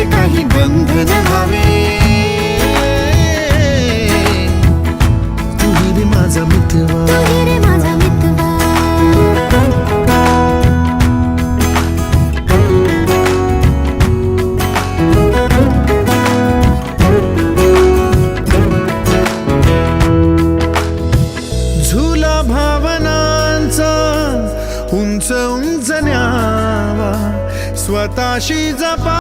त्याचे काही बंधन व्हावे तू रे माझा मितवा तू रे माझा मितवा झुला भावनांचा उंच उंच न्यावा. स्वतःशी जपा.